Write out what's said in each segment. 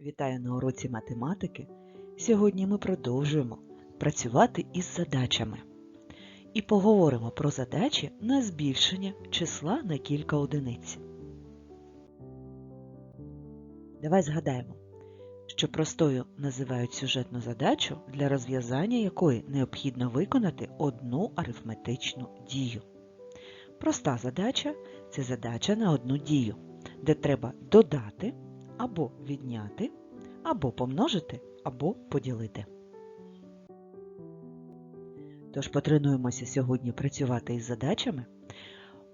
Вітаю на уроці математики. Сьогодні ми продовжуємо працювати із задачами і поговоримо про задачі на збільшення числа на кілька одиниць. Давай згадаємо, що простою називають сюжетну задачу, для розв'язання якої необхідно виконати одну арифметичну дію. Проста задача це задача на одну дію, де треба додати або відняти, або помножити, або поділити. Тож потренуємося сьогодні працювати із задачами.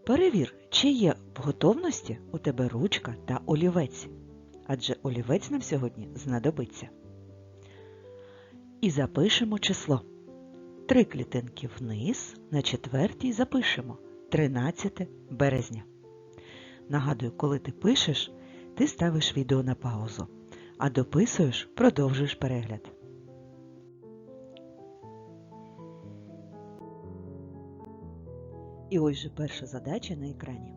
Перевір, чи є в готовності у тебе ручка та олівець, адже олівець нам сьогодні знадобиться. І запишемо число. Три клітинки вниз, на четвертій запишемо 13 березня. Нагадую, коли ти пишеш, ти ставиш відео на паузу, а дописуєш, продовжуєш перегляд. І ось же перша задача на екрані.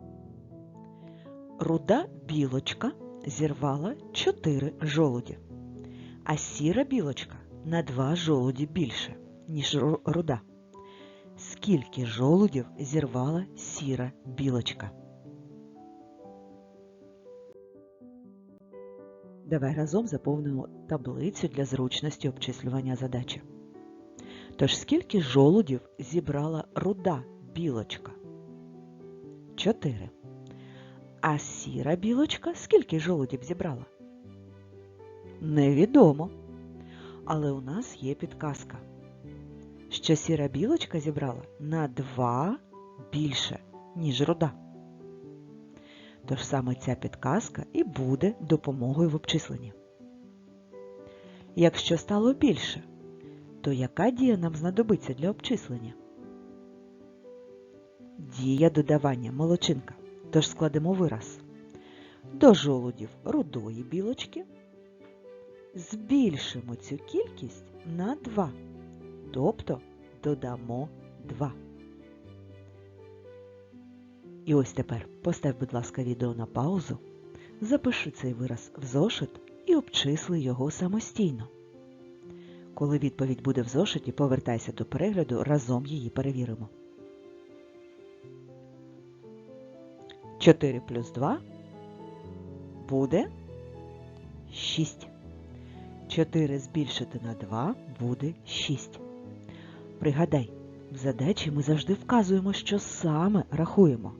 Руда білочка зірвала 4 жолуді, а сіра білочка на 2 жолуді більше, ніж руда. Скільки жолудів зірвала сіра білочка? Давай разом заповнимо таблицю для зручності обчислювання задачі. Тож скільки жолудів зібрала руда білочка? 4. А сіра білочка скільки жолудів зібрала? Невідомо. Але у нас є підказка, що сіра білочка зібрала на 2 більше, ніж руда. Тож саме ця підказка і буде допомогою в обчисленні. Якщо стало більше, то яка дія нам знадобиться для обчислення? Дія додавання молочинка. Тож складемо вираз. До жолудів рудої білочки збільшимо цю кількість на 2, тобто додамо 2. І ось тепер постав, будь ласка, відео на паузу, запиши цей вираз в зошит і обчисли його самостійно. Коли відповідь буде в зошиті, повертайся до перегляду, разом її перевіримо. 4 плюс 2 буде 6. 4 збільшити на 2 буде 6. Пригадай, в задачі ми завжди вказуємо, що саме рахуємо.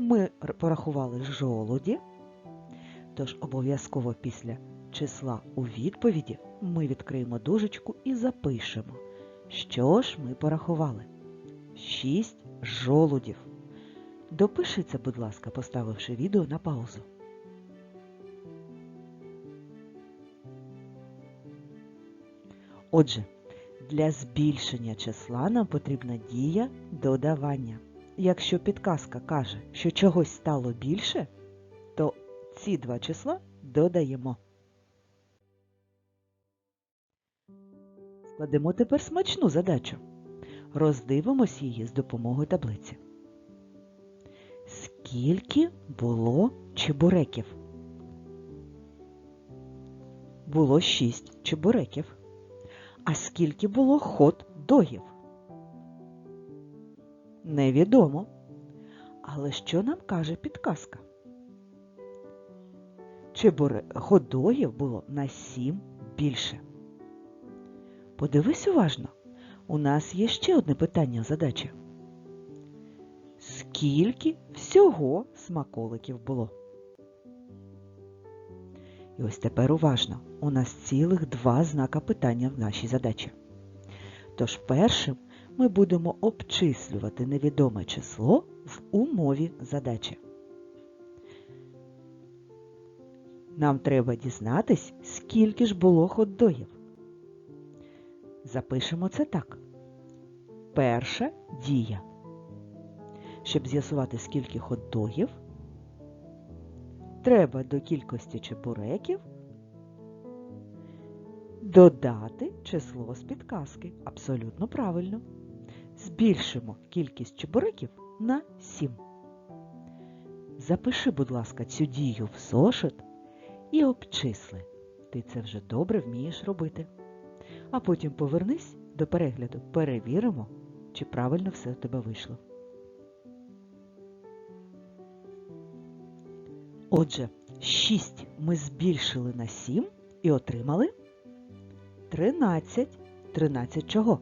Ми порахували жолуді, тож обов'язково після числа у відповіді ми відкриємо дужечку і запишемо, що ж ми порахували. 6 жолудів. Допиши це, будь ласка, поставивши відео на паузу. Отже, для збільшення числа нам потрібна дія додавання. Якщо підказка каже, що чогось стало більше, то ці два числа додаємо. Складемо тепер смачну задачу. Роздивимось її з допомогою таблиці. Скільки було чебуреків? Було шість чебуреків. А скільки було хот-догів? Невідомо. Але що нам каже підказка? Чебуре хот-догів було на сім більше. Подивись уважно, у нас є ще одне питання задачі. Скільки всього смаколиків було? І ось тепер уважно, у нас цілих два знака питання в нашій задачі. Тож першим ми будемо обчислювати невідоме число в умові задачі. Нам треба дізнатись, скільки ж було хот-догів. Запишемо це так. Перша дія. Щоб з'ясувати, скільки хот-догів, треба до кількості чебуреків додати число з підказки. Абсолютно правильно. Збільшимо кількість чебуреків на 7. Запиши, будь ласка, цю дію в зошит і обчисли. Ти це вже добре вмієш робити. А потім повернись до перегляду, перевіримо, чи правильно все у тебе вийшло. Отже, 6 ми збільшили на 7 і отримали 13. 13 чого?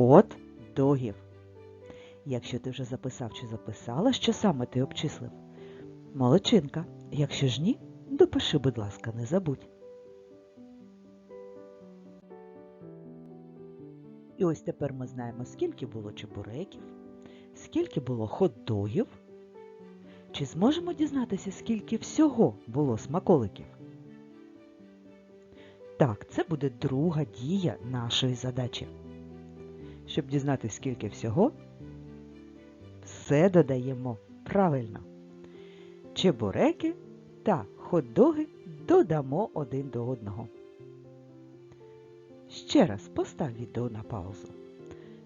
Хот-догів. Якщо ти вже записав чи записала, що саме ти обчислив? Молодчинка. Якщо ж ні, допиши, будь ласка, не забудь. І ось тепер ми знаємо, скільки було чебуреків, скільки було хот-догів. Чи зможемо дізнатися, скільки всього було смаколиків? Так, це буде друга дія нашої задачі. Щоб дізнатися, скільки всього, все додаємо правильно. Чебуреки та хот-доги додамо один до одного. Ще раз постав відео на паузу.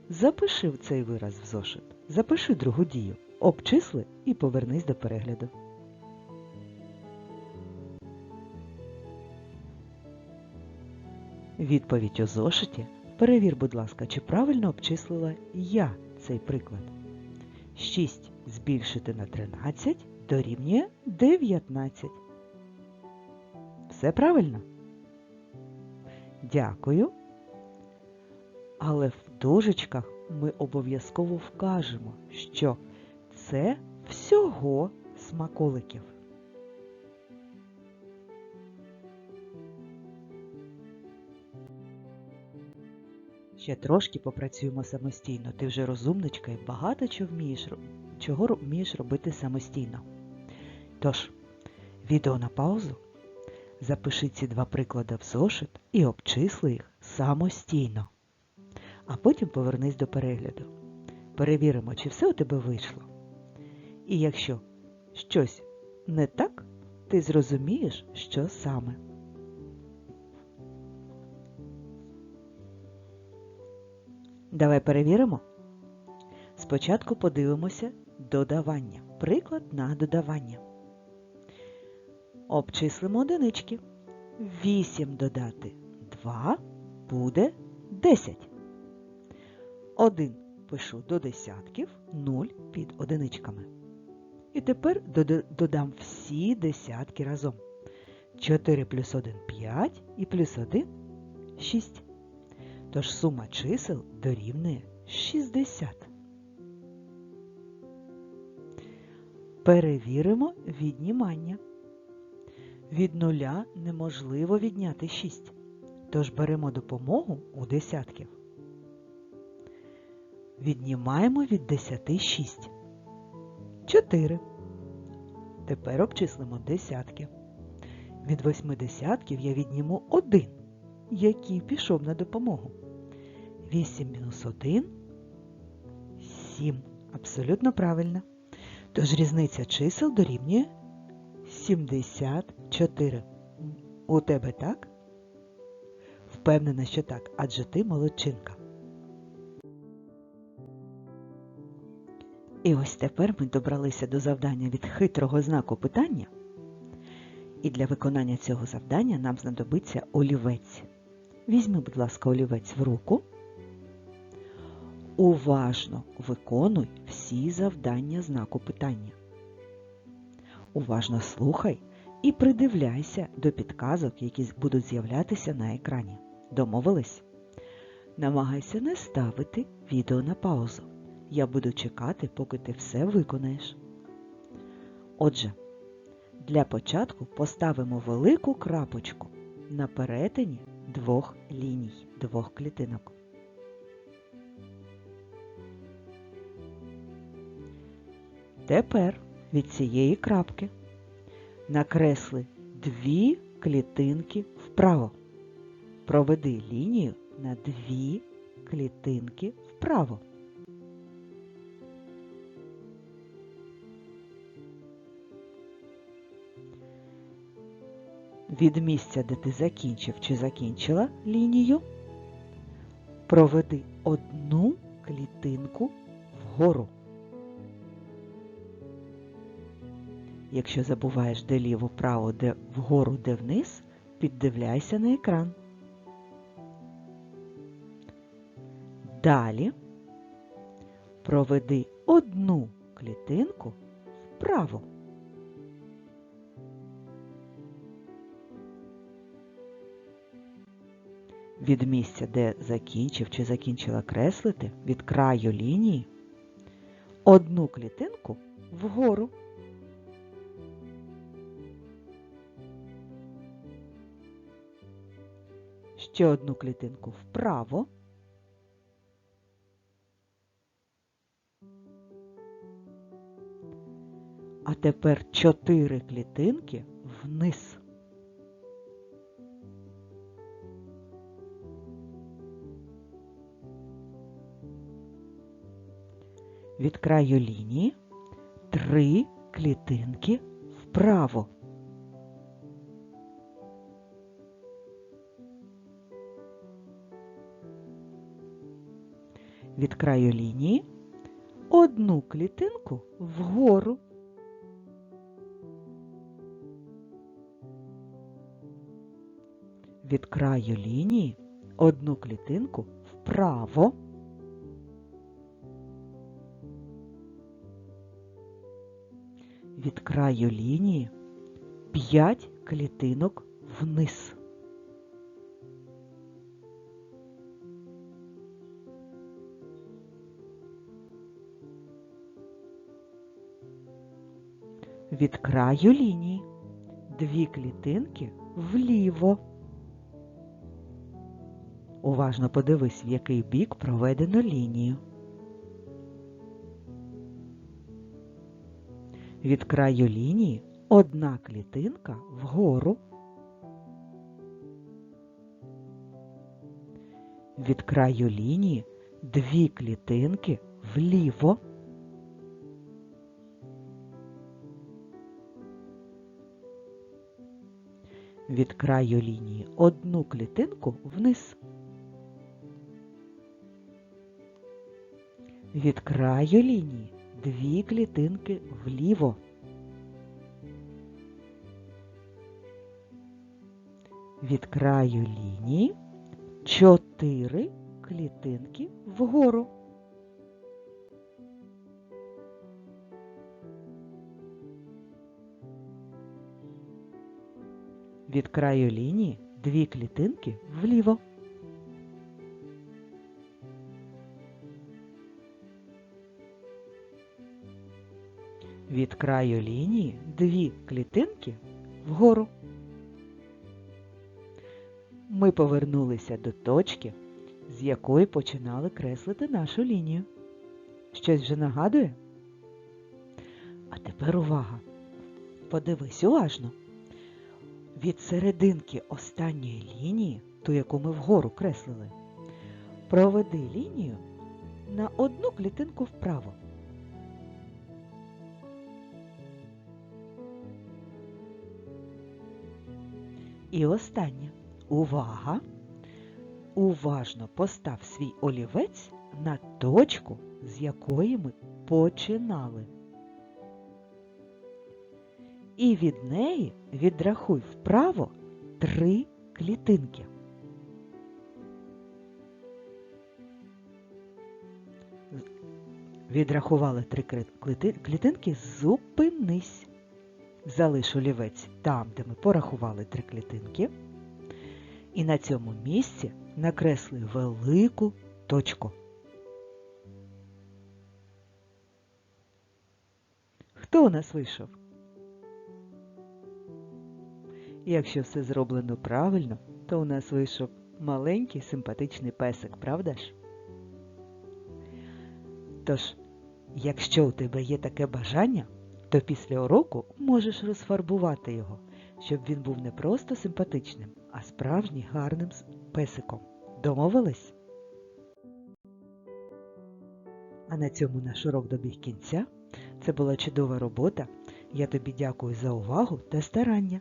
Запиши цей вираз в зошит. Запиши другу дію. Обчисли і повернись до перегляду. Відповідь у зошиті. Перевір, будь ласка, чи правильно обчислила я цей приклад. 6 збільшити на 13 дорівнює 19. Все правильно? Дякую. Але в дужечках ми обов'язково вкажемо, що це всього смаколиків. Ще трошки попрацюємо самостійно. Ти вже розумничка і багато чого вмієш, чого вмієш робити самостійно. Тож, відео на паузу. Запиши ці два приклади в зошит і обчисли їх самостійно. А потім повернись до перегляду. Перевіримо, чи все у тебе вийшло. І якщо щось не так, ти зрозумієш, що саме. Давай перевіримо. Спочатку подивимося додавання. Приклад на додавання. Обчислимо одинички. 8 додати 2 буде 10. 1 пишу до десятків, 0 під одиничками. І тепер додам всі десятки разом. 4 плюс 1 5 і плюс 1 6. Тож сума чисел дорівнює 60. Перевіримо віднімання. Від нуля неможливо відняти 6. Тож беремо допомогу у десятків. Віднімаємо від 10 6. 4. Тепер обчислимо десятки. Від восьми десятків я відніму 1, який пішов на допомогу. 8 мінус 1 7. Абсолютно правильно. Тож різниця чисел дорівнює 74. У тебе так? Впевнена, що так, адже ти молодчинка. І ось тепер ми добралися до завдання від хитрого знаку питання. І для виконання цього завдання нам знадобиться олівець. Візьми, будь ласка, олівець в руку. Уважно виконуй всі завдання знаку питання. Уважно слухай і придивляйся до підказок, які будуть з'являтися на екрані. Домовились? Намагайся не ставити відео на паузу. Я буду чекати, поки ти все виконаєш. Отже, для початку поставимо велику крапочку на перетині двох ліній, двох клітинок. Тепер від цієї крапки накресли дві клітинки вправо. Проведи лінію на дві клітинки вправо. Від місця, де ти закінчив чи закінчила лінію, проведи одну клітинку вгору. Якщо забуваєш, де ліво, право, де вгору, де вниз, піддивляйся на екран. Далі проведи одну клітинку вправо. Від місця, де закінчив чи закінчила креслити, від краю лінії, одну клітинку вгору. Ще одну клітинку вправо. А тепер чотири клітинки вниз. Від краю лінії три клітинки вправо. Від краю лінії одну клітинку вгору. Від краю лінії одну клітинку вправо. Від краю лінії 5 клітинок вниз. Від краю лінії дві клітинки вліво. Уважно подивись, в який бік проведено лінію. Від краю лінії одна клітинка вгору. Від краю лінії дві клітинки вліво. Від краю лінії одну клітинку вниз. Від краю лінії дві клітинки вліво. Від краю лінії чотири клітинки вгору. Від краю лінії дві клітинки вліво. Від краю лінії дві клітинки вгору. Ми повернулися до точки, з якої починали креслити нашу лінію. Щось вже нагадує? А тепер увага! Подивись уважно. Від серединки останньої лінії, ту, яку ми вгору креслили, проведи лінію на одну клітинку вправо. І останнє. Увага! Уважно постав свій олівець на точку, з якої ми починали. І від неї відрахуй вправо три клітинки. Відрахували три клітинки, зупинись. Залиш олівець там, де ми порахували три клітинки. І на цьому місці накресли велику точку. Хто у нас вийшов? Якщо все зроблено правильно, то у нас вийшов маленький симпатичний песик, правда ж? Тож, якщо у тебе є таке бажання, то після уроку можеш розфарбувати його, щоб він був не просто симпатичним, а справжнім гарним песиком. Домовились? А на цьому наш урок добіг кінця. Це була чудова робота. Я тобі дякую за увагу та старання.